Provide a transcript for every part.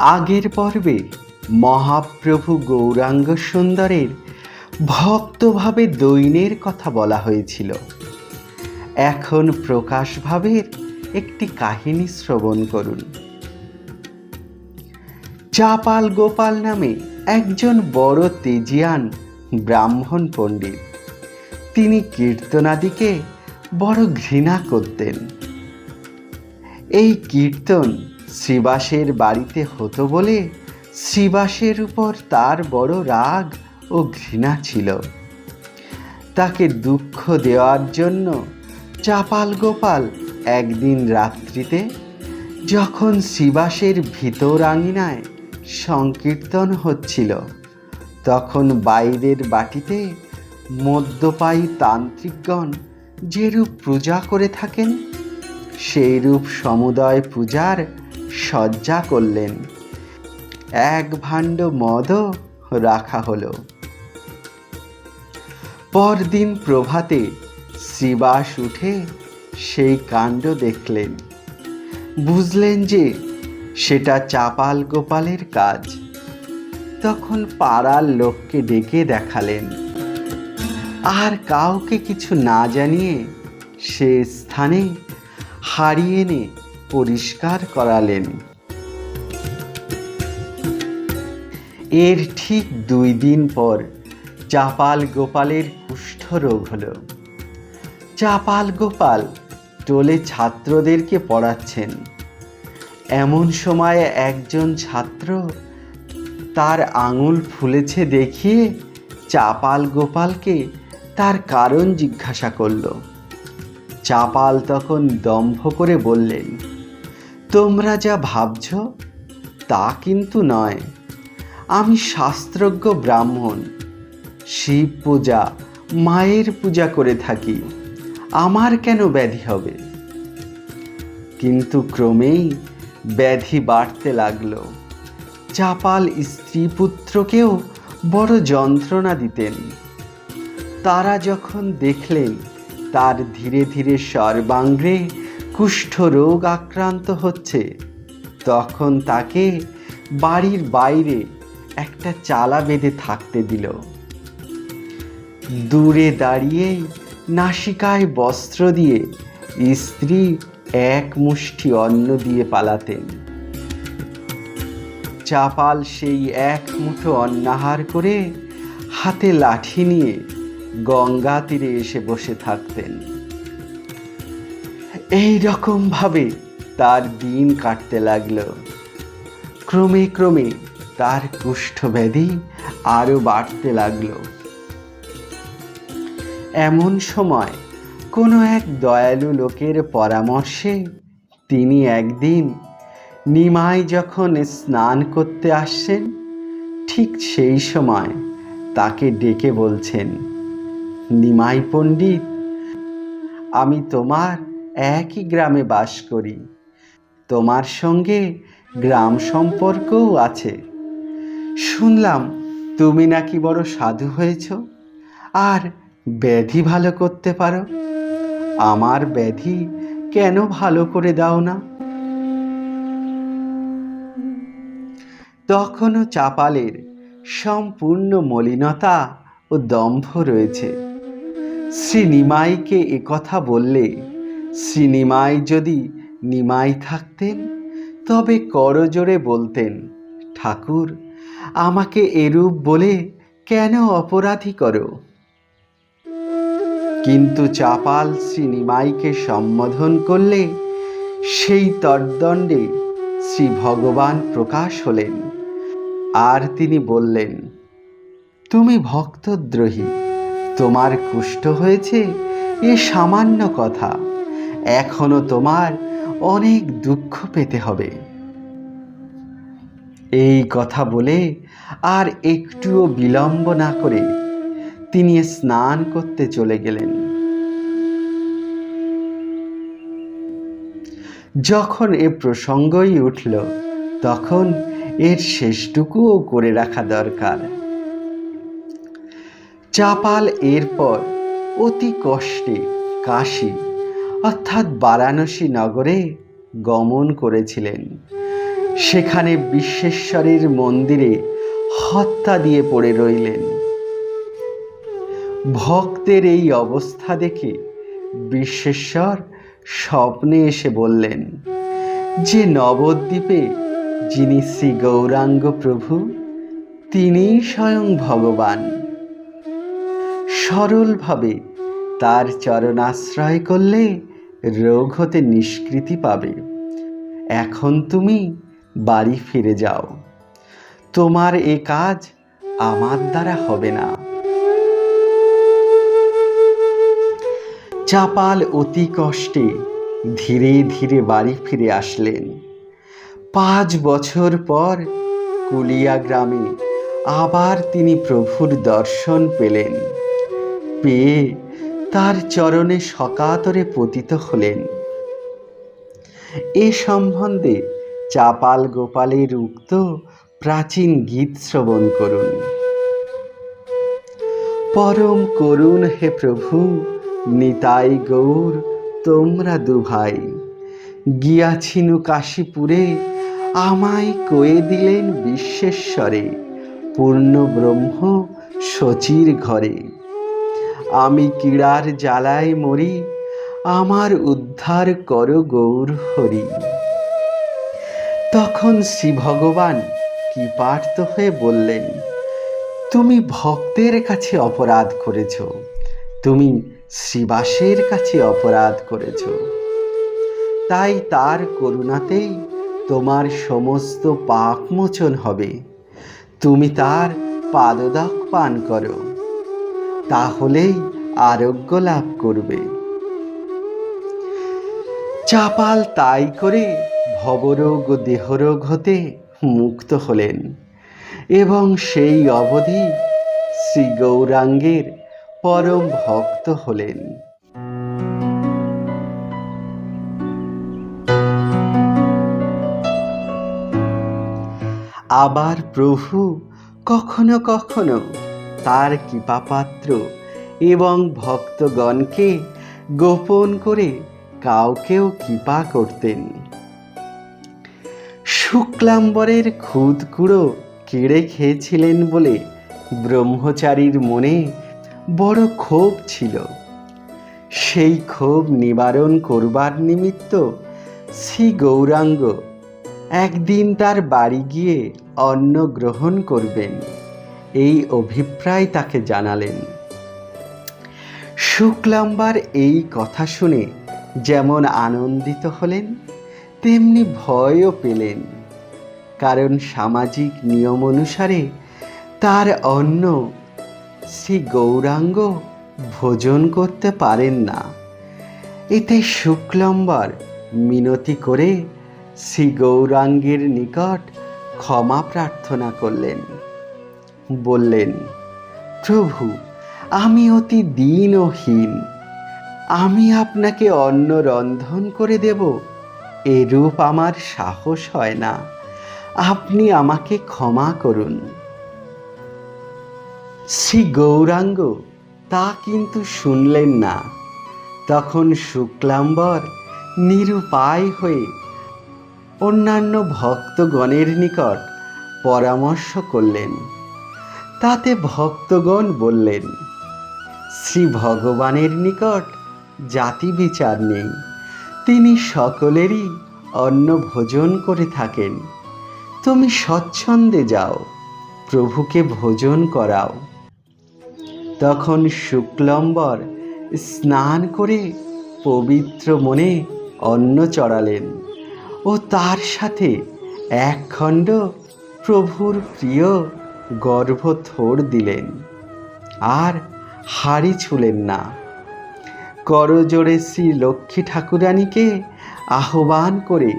আগের পর্বে মহাপ্রভু গৌরাঙ্গ সুন্দরের ভক্তভাবে দৈনের কথা বলা হয়েছিল। এখন প্রকাশভাবের একটি কাহিনী শ্রবণ করুন। চাপাল গোপাল নামে একজন বড় তেজিয়ান ব্রাহ্মণ পণ্ডিত। তিনি কীর্তনাদিকে বড় ঘৃণা করতেন। এই কীর্তন শ্রীবাসের বাড়িতে হতো বলে শ্রীবাসের উপর তার বড় রাগ ও ঘৃণা ছিল। তাকে দুঃখ দেওয়ার জন্য চাপাল গোপাল একদিন রাত্রিতে যখন শিবাসের ভিতর আঙিনায় সংকীর্তন হচ্ছিল, তখন বাইরের বাটিতে মদ্যপায়ী তান্ত্রিকগণ যেরূপ পূজা করে থাকেন সেই রূপ সমুদয় পূজার সজ্জা করলেন। এক ভাণ্ড মদও রাখা হলো। পরদিন প্রভাতে শ্রীবাস উঠে সেই কাণ্ড দেখলেন। বুঝলেন যে সেটা চাপাল গোপালের কাজ। তখন পাড়ার লোককে ডেকে দেখালেন। আর কাউকে কিছু না জানিয়ে সে স্থানে হারিয়ে এনে পরিষ্কার করালেন। এর ঠিক দুই দিন পর চাপাল গোপালের কুষ্ঠ রোগ হলো। চাপাল গোপাল টোলে ছাত্রদেরকে পড়াচ্ছেন। এমন সময় একজন ছাত্র তার আঙুল ফুলেছে দেখিয়ে চাপাল গোপালকে তার কারণ জিজ্ঞাসা করল। চাপাল তখন দম্ভ করে বললেন তোমরা যা ভাবছ, তা কিন্তু নয়। আমি শাস্ত্রজ্ঞ ব্রাহ্মণ, শিব পূজা, মায়ের পূজা করে থাকি, আমার কেন ব্যাধি হবে? কিন্তু ক্রমেই ব্যাধি বাড়তে লাগল। চাপাল স্ত্রী পুত্রকেও বড় যন্ত্রণা দিতেন। তারা যখন দেখলেন, তার ধীরে ধীরে সর্বাঙ্গে কুষ্ঠ রোগ আক্রান্ত হচ্ছে। তখন তাকে বাড়ির বাইরে একটা চালা বেঁধে থাকতে দিল। দূরে দাঁড়িয়েই নাসিকায় বস্ত্র দিয়ে স্ত্রী এক মুষ্টি অন্ন দিয়ে পালাতেন। চাপাল সেই এক মুঠো অন্নাহার করে হাতে লাঠি নিয়ে গঙ্গা তীরে এসে বসে থাকতেন। এই রকম ভাবে তার দিন কাটতে লাগল। ক্রমে ক্রমে তার কুষ্ঠব্যাধি আরও বাড়তে লাগল। এমন সময় কোনো এক দয়ালু লোকের পরামর্শে তিনি একদিন নিমাই যখন স্নান করতে আসছেন, ঠিক সেই সময় তাকে ডেকে বলছেন, নিমাই পণ্ডিত, আমি তোমার একই গ্রামে বাস করি। তোমার সঙ্গে গ্রাম সম্পর্কও আছে। শুনলাম তুমি নাকি বড় সাধু হয়েছ। আর ব্যাধি ভালো করতে পারো। আমার ব্যাধি কেন ভালো করে দাও না? তখনও চাপালের সম্পূর্ণ মলিনতা ও দম্ভ রয়েছে। শ্রী নিমাইকে একথা বললে নিমাই যদি নিমাই থাকতেন, তবে করজোরে বলতেন, ঠাকুর, আমাকে এরূপ বলে কেন অপরাধী করো? কিন্তু চাপাল শ্রী নিমাইকে সম্বোধন করলে সেই তর্দণ্ডে শ্রী ভগবান প্রকাশ হলেন। আর তিনি বললেন, তুমি ভক্তদ্রোহী, তোমার কুষ্ঠ হয়েছে এ সামান্য কথা। এখনও তোমার অনেক দুঃখ পেতে হবে। এই কথা বলে আর একটুও বিলম্ব না করে তিনি স্নান করতে চলে গেলেন। যখন এ প্রসঙ্গই উঠল, তখন এর শেষটুকুও করে রাখা দরকার। চাপাল এরপর অতি কষ্টে কাশী অর্থাৎ বারাণসী নগরে গমন করেছিলেন। সেখানে বিশ্বেশ্বরের মন্দিরে হত্যা দিয়ে পড়ে রইলেন। ভক্তের এই অবস্থা দেখে বিশ্বেশ্বর স্বপ্নে এসে বললেন, যে নবদ্বীপে যিনি শ্রী গৌরাঙ্গ প্রভু তিনি স্বয়ং ভগবান। সরলভাবে তার চরণাশ্রয় করলে রোগ হতে নিষ্কৃতি পাবে। এখন তুমি বাড়ি ফিরে যাও। তোমার এ কাজ আমার দ্বারা হবে না। চাপাল অতি কষ্টে ধীরে ধীরে বাড়ি ফিরে আসলেন। পাঁচ বছর পর কুলিয়া গ্রামে আবার তিনি প্রভুর দর্শন পেলেন। পেয়ে তার চরণে সকাতরে পতিত হলেন। এ সম্বন্ধে চাপাল গোপালের উক্ত প্রাচীন গীত শ্রবণ করুন। পরম করুণ হে প্রভু, নিতাই গৌর, তোমরা দুভাই। গিয়াছিনু কাশীপুরে আমায় কয়ে দিলেন বিশ্বেশ্বরে, পূর্ণ ব্রহ্ম শচীর ঘরে। আমি কীড়ার জ্বালায় মরি, আমার উদ্ধার করো গৌর হরি। তখন শ্রী ভগবান কৃপার্ত হয়ে বললেন, তুমি ভক্তের কাছে অপরাধ করেছ, তুমি শ্রীবাসের কাছে অপরাধ করেছ। তাই তার করুণাতেই তোমার সমস্ত পাপ মোচন হবে। তুমি তার পাদদাক পান করো। তাহলেই আরোগ্য লাভ করবে। চাপাল তাই করে ভবরোগ, দেহরোগ হতে মুক্ত হলেন এবং সেই অবধি শ্রী গৌরাঙ্গের পরম ভক্ত হলেন। আবার প্রভু কখনো কখনো তার কৃপাপাত্র এবং ভক্তগণকে গোপন করে কাউকেও কৃপা করতেন। শুক্লাম্বরের খুদকুড়ো কেড়ে খেয়েছিলেন বলে ব্রহ্মচারীর মনে বড় ক্ষোভ ছিল। সেই ক্ষোভ নিবারণ করবার নিমিত্ত শ্রী গৌরাঙ্গ একদিন তার বাড়ি গিয়ে অন্ন গ্রহণ করবেন। এই অভিপ্রায় তাকে জানালেন। শুক্লাম্বার এই কথা শুনে যেমন আনন্দিত হলেন, তেমনি ভয়ও পেলেন। কারণ সামাজিক নিয়ম অনুসারে তার অন্য শ্রী গৌরাঙ্গ ভোজন করতে পারেন না। এতে শুক্লম্বর মিনতি করে শ্রী গৌরাঙ্গের নিকট ক্ষমা প্রার্থনা করলেন। বললেন, প্রভু, আমি অতি দীন ও হীন আমি আপনাকে অন্ন রন্ধন করে দেব। এরূপ আমার সাহস হয় না। আপনি আমাকে ক্ষমা করুন। শ্রী গৌরাঙ্গ, তা কিন্তু শুনলেন না। তখন শুক্লাম্বর নিরুপায় হয়ে অন্যান্য ভক্তগণের নিকট পরামর্শ করলেন তাতে ভক্তগণ বললেন, শ্রী ভগবানের নিকট জাতি বিচার নেই। তিনি সকলেরই অন্ন ভোজন করে থাকেন। তুমি স্বচ্ছন্দে যাও, প্রভুকে ভোজন করাও। তখন শুক্লম্বর স্নান করে পবিত্র মনে অন্ন চড়ালেন ও তার সাথে এক খণ্ড প্রভুর প্রিয় গর্ভ থোড় দিলেন, আর হাড়ি ছুলেন না। করজোড়ে শ্রী লক্ষ্মী ঠাকুরানীকে আহ্বান করে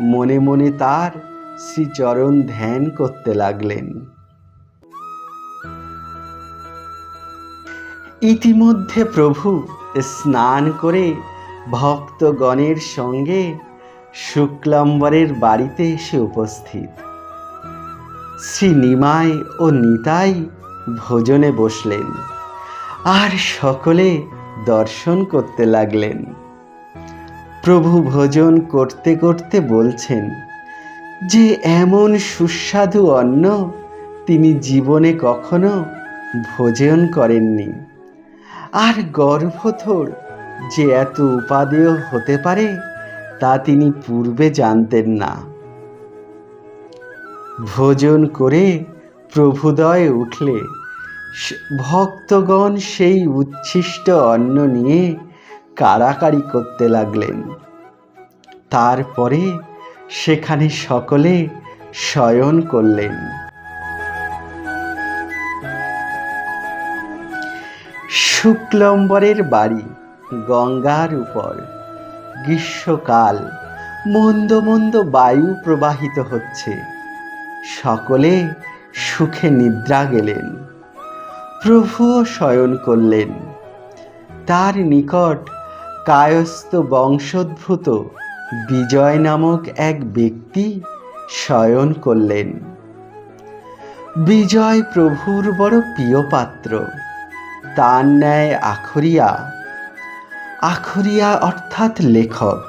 মনে মনে তার শ্রীচরণ ধ্যান করতে লাগলেন। ইতিমধ্যে প্রভু স্নান করে ভক্তগণের সঙ্গে শুক্লাম্বরের বাড়িতে এসে উপস্থিত। শ্রী নিমাই ও নিতাই ভোজনে বসলেন আর সকলে দর্শন করতে লাগলেন। প্রভু ভোজন করতে করতে বলছেন, যে এমন সুস্বাদু অন্ন তিনি জীবনে কখনো ভোজন করেননি। আর গর্ভথোর যে এত উপাদেয় হতে পারে তা তিনি পূর্বে জানতেন না। ভোজন করে প্রভুদয় উঠলে। ভক্তগণ সেই উচ্ছিষ্ট অন্ন নিয়ে কাড়াকাড়ি করতে লাগলেন। তারপরে সেখানে সকলে শয়ন করলেন। শুক্লম্বরের বাড়ি গঙ্গার উপর। গ্রীষ্মকাল, মন্দ মন্দ বায়ু প্রবাহিত হচ্ছে। সকলে সুখে নিদ্রা গেলেন। প্রভুও শয়ন করলেন। তার নিকট কায়স্থ বংশোদ্ভূত বিজয় নামক এক ব্যক্তি শয়ন করলেন। বিজয় প্রভুর বড় প্রিয় পাত্র। তার ন্যায় আখরিয়া। আখরিয়া অর্থাৎ লেখক।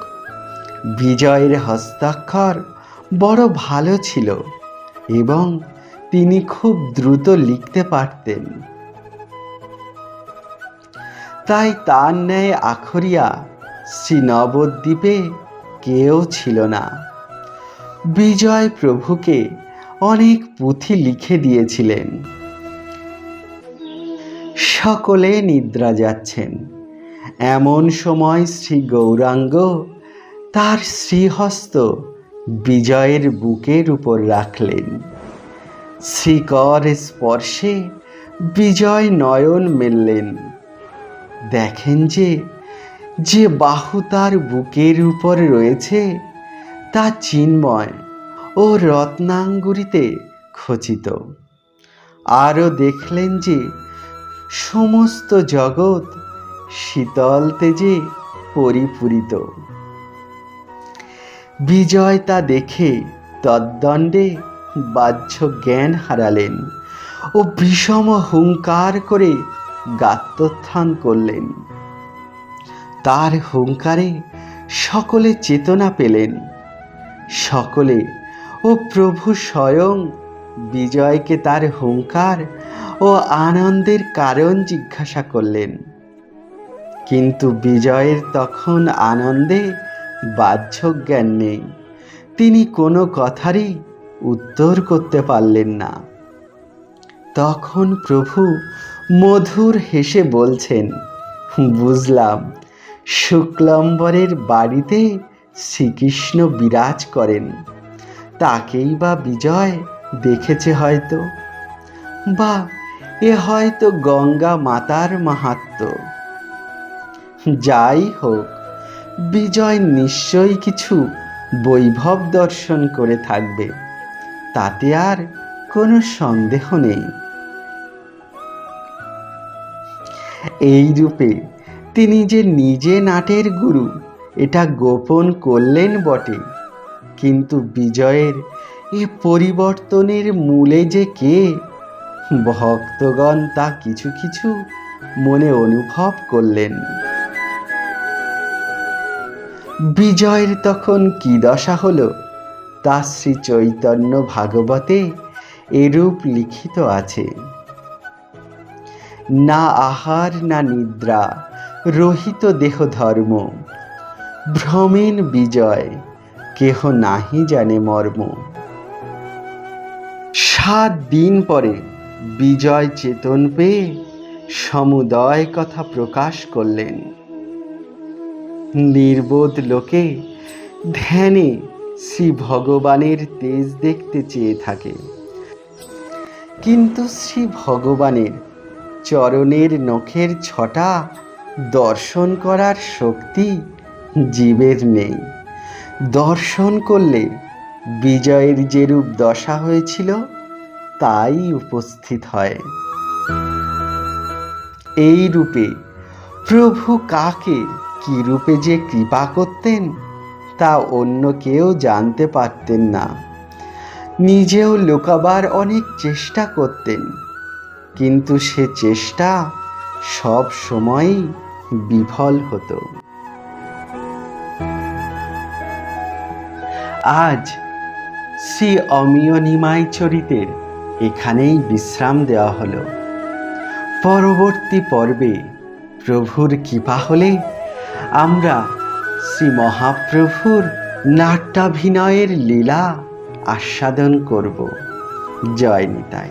বিজয়ের হস্তাক্ষর বড় ভালো ছিল। এবং তিনি খুব দ্রুত লিখতে পারতেন। তাই তার ন্যায় আখরিয়া শ্রী নবদ্বীপে কেউ ছিল না। বিজয় প্রভুকে অনেক পুঁথি লিখে দিয়েছিলেন। সকলে নিদ্রা যাচ্ছেন। এমন সময় শ্রী গৌরাঙ্গ তার শ্রীহস্ত বিজয়ের বুকের উপর রাখলেন। শ্রীকর স্পর্শে বিজয় নয়ন মেললেন। দেখেন যে যে বাহু তার বুকের উপর রয়েছে, তা চিন্ময় ও রত্নাঙ্গুরিতে খচিত। আরও দেখলেন যে, সমস্ত জগৎ শীতল তেজে পরিপূরিত। বিজয় তা দেখে তদ্দণ্ডে বাহ্য জ্ঞান হারালেন ও বিষম হুঙ্কার করে গাত্রোত্থান করলেন। তার হুঙ্কারে সকলে চেতনা পেলেন। সকলে ও প্রভু স্বয়ং বিজয়কে তার হুঙ্কার ও আনন্দের কারণ জিজ্ঞাসা করলেন। কিন্তু বিজয়ের তখন আনন্দে বাহ্য জ্ঞান নেই। তিনি কোনো কথারই উত্তর করতে পারলেন না। তখন প্রভু মধুর হেসে বলছেন, বুঝলাম, শুক্লম্বরের বাড়িতে শ্রীকৃষ্ণ বিরাজ করেন। তাকেই বা বিজয় দেখেছে হয়তো। বা এ হয়তো গঙ্গা মাতার মাহাত্ম্য যাই হোক বিজয় নিশ্চয়ই কিছু বৈভব দর্শন করে থাকবে। তাতে আর কোনো সন্দেহ নেই। এই রূপে তিনি যে নিজে নাটের গুরু, এটা গোপন করলেন বটে। কিন্তু বিজয়ের এ পরিবর্তনের মূলে যে কে, ভক্তগণ তা কিছু কিছু মনে অনুভব করলেন। বিজয়ের তখন কি দশা হলো? তা শ্রী চৈতন্য ভাগবতে এরূপ লিখিত আছে। না আহার, না নিদ্রা, রহিত দেহ ধর্ম। ভ্রমেন বিজয়, কেহ নাহি জানে মর্ম। সাত দিন পরে বিজয় চেতন পেয়ে সমুদয় কথা প্রকাশ করলেন। নির্বোধ লোকে ধ্যানে শ্রী ভগবানের তেজ দেখতে চেয়ে থাকে। কিন্তু শ্রী ভগবানের চরণের নখের ছটা দর্শন করার শক্তি জীবের নেই। দর্শন করলে বিজয়ের যেরূপ দশা হয়েছিল, তাই উপস্থিত হয়। এই রূপে প্রভু কাকে কি রূপে যে কৃপা করতেন, তা অন্য কেউ জানতে পারতেন না। নিজেও লুকাবার অনেক চেষ্টা করতেন, কিন্তু সে চেষ্টা সব সময়ই বিফল হতো। আজ শ্রী অমিয় নিমাই চরিতের এখানেই বিশ্রাম দেওয়া হলো। পরবর্তী পর্বে প্রভুর কৃপা হলে আমরা শ্রী মহাপ্রভুর নাট্যাভিনয়ের লীলা আস্বাদন করব। জয় নিতাই।